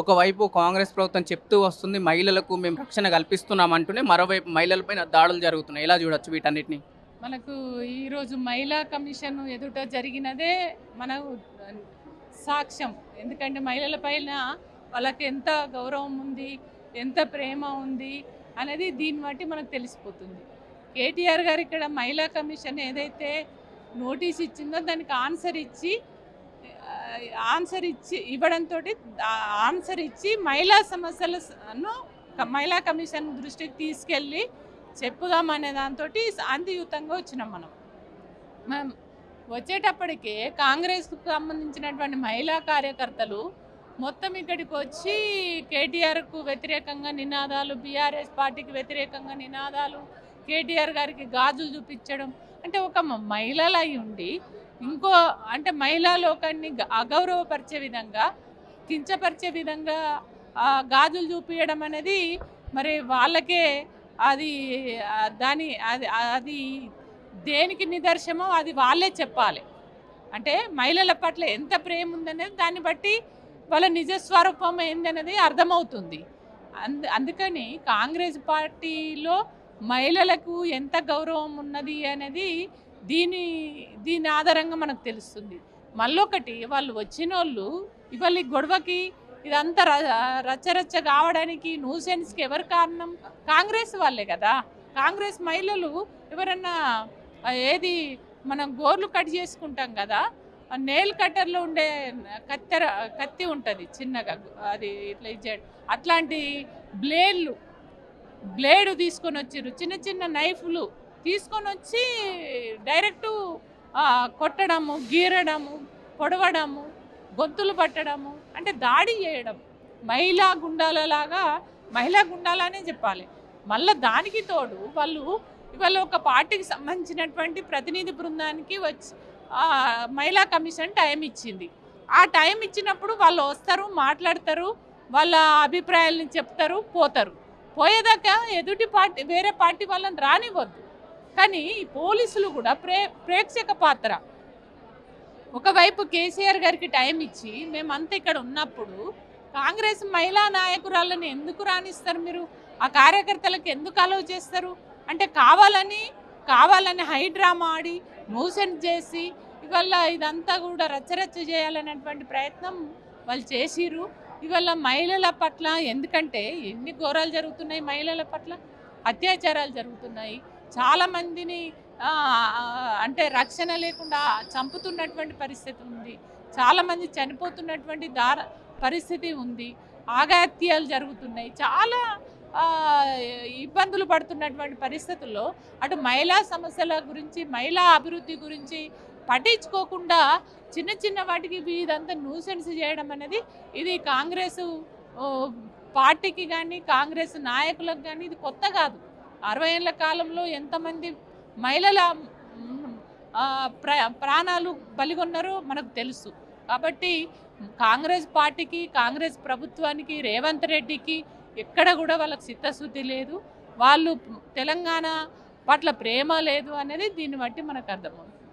ఒకవైపు కాంగ్రెస్ ప్రభుత్వం చెప్తూ వస్తుంది మహిళలకు మేము రక్షణ కల్పిస్తున్నాం అంటూనే మరోవైపు మహిళలపైన దాడులు జరుగుతున్నాయి. ఎలా చూడొచ్చు వీటన్నిటిని? మనకు ఈరోజు మహిళా కమిషన్ ఎదుట జరిగినదే మన సాక్ష్యం. ఎందుకంటే మహిళల పైన వాళ్ళకి ఎంత గౌరవం ఉంది ఎంత ప్రేమ ఉంది అనేది దీన్ని బట్టి మనకు తెలిసిపోతుంది. కేటీఆర్ గారు ఇక్కడ మహిళా కమిషన్ ఏదైతే నోటీస్ ఇచ్చిందో దానికి ఆన్సర్ ఇచ్చి ఆన్సర్ ఇచ్చి ఇవ్వడంతో ఆన్సర్ ఇచ్చి మహిళా సమస్యలను మహిళా కమిషన్ దృష్టికి తీసుకెళ్ళి చెప్పుదామనే దాంతో శాంతియుతంగా వచ్చినాం మనం. మనం వచ్చేటప్పటికే కాంగ్రెస్కు సంబంధించినటువంటి మహిళా కార్యకర్తలు మొత్తం ఇక్కడికి వచ్చి కేటీఆర్కు వ్యతిరేకంగా నినాదాలు బీఆర్ఎస్ పార్టీకి వ్యతిరేకంగా నినాదాలు కేటీఆర్ గారికి గాజులు చూపించడం అంటే ఒక మహిళలై ఉండి ఇంకో అంటే మహిళా లోకాన్ని గ- అగౌరవపరిచే విధంగా కించపరిచే విధంగా గాజులు చూపించడం అనేది మరి వాళ్ళకే అది దాని అది అది దేనికి నిదర్శనమో అది వాళ్ళే చెప్పాలి. అంటే మహిళల పట్ల ఎంత ప్రేమ ఉందనేది దాన్ని బట్టి వాళ్ళ నిజ స్వరూపం ఏందనేది అర్థమవుతుంది. అందు అందుకని కాంగ్రెస్ పార్టీలో మహిళలకు ఎంత గౌరవం ఉన్నది అనేది దీని దీని ఆధారంగా మనకు తెలుస్తుంది. మళ్ళొకటి వాళ్ళు వచ్చిన వాళ్ళు ఇవాళ గొడవకి ఇదంతా రచ్చరచ్చ కావడానికి న్యూసెన్స్కి ఎవరు కారణం? కాంగ్రెస్ వాళ్ళే కదా. కాంగ్రెస్ మహిళలు ఎవరన్నా ఏది మనం గోర్లు కట్ చేసుకుంటాం కదా నేల్ కట్టర్లో ఉండే కత్తెర కత్తి ఉంటుంది చిన్నగా అది ఇట్లా ఇచ్చాడు అట్లాంటి బ్లేడ్లు బ్లేడు తీసుకొని వచ్చిర్రు. చిన్న చిన్న నైఫ్లు. తీసుకొని వచ్చి డైరెక్టు కొట్టడము గీరడము పొడవడము గొంతులు పట్టడము అంటే దాడి చేయడం. మహిళా గుండాలలాగా మహిళా గుండాలనే చెప్పాలి. మళ్ళీ దానికి తోడు వాళ్ళు ఇవాళ ఒక పార్టీకి సంబంధించినటువంటి ప్రతినిధి బృందానికి వచ్చి మహిళా కమిషన్ టైం ఇచ్చింది. ఆ టైం ఇచ్చినప్పుడు వాళ్ళు వస్తారు మాట్లాడతారు వాళ్ళ అభిప్రాయాలను చెప్తారు పోతారు. పోయేదాకా ఎదుటి పార్టీ వేరే పార్టీ వాళ్ళని రానివ్వద్దు. కానీ ఈ పోలీసులు కూడా ప్రే ప్రేక్షక పాత్ర. ఒకవైపు కేసీఆర్ గారికి టైం ఇచ్చి మేమంతా ఇక్కడ ఉన్నప్పుడు కాంగ్రెస్ మహిళా నాయకురాలని ఎందుకు రాణిస్తారు మీరు? ఆ కార్యకర్తలకు ఎందుకు అలవ్ చేస్తారు? అంటే కావాలని కావాలని హై డ్రామా ఆడి మూసెంట్ చేసి ఇవాళ ఇదంతా కూడా రచ్చరచ్చ చేయాలనేటువంటి ప్రయత్నం వాళ్ళు చేసిర్రు. ఇవాళ మహిళల పట్ల ఎందుకంటే ఎన్ని ఘోరాలు జరుగుతున్నాయి మహిళల పట్ల? అత్యాచారాలు జరుగుతున్నాయి. చాలామందిని అంటే రక్షణ లేకుండా చంపుతున్నటువంటి పరిస్థితి ఉంది. చాలామంది చనిపోతున్నటువంటి దార పరిస్థితి ఉంది. ఆగాత్యాలు జరుగుతున్నాయి. చాలా ఇబ్బందులు పడుతున్నటువంటి పరిస్థితుల్లో అటు మహిళా సమస్యల గురించి మహిళా అభివృద్ధి గురించి పట్టించుకోకుండా చిన్న చిన్న వాటికి ఇదంతా న్యూసెన్స్ చేయడం అనేది ఇది కాంగ్రెస్ పార్టీకి కానీ కాంగ్రెస్ నాయకులకు కానీ ఇది కొత్త కాదు. అరవై ఏళ్ళ కాలంలో ఎంతమంది మహిళల ప్ర ప్రాణాలు బలిగొన్నారో మనకు తెలుసు. కాబట్టి కాంగ్రెస్ పార్టీకి కాంగ్రెస్ ప్రభుత్వానికి రేవంత్ రెడ్డికి ఎక్కడ కూడా వాళ్ళకి చిత్తశుద్ధి లేదు. వాళ్ళు తెలంగాణ పట్ల ప్రేమ లేదు అనేది దీన్ని బట్టి మనకు అర్థమవుతుంది.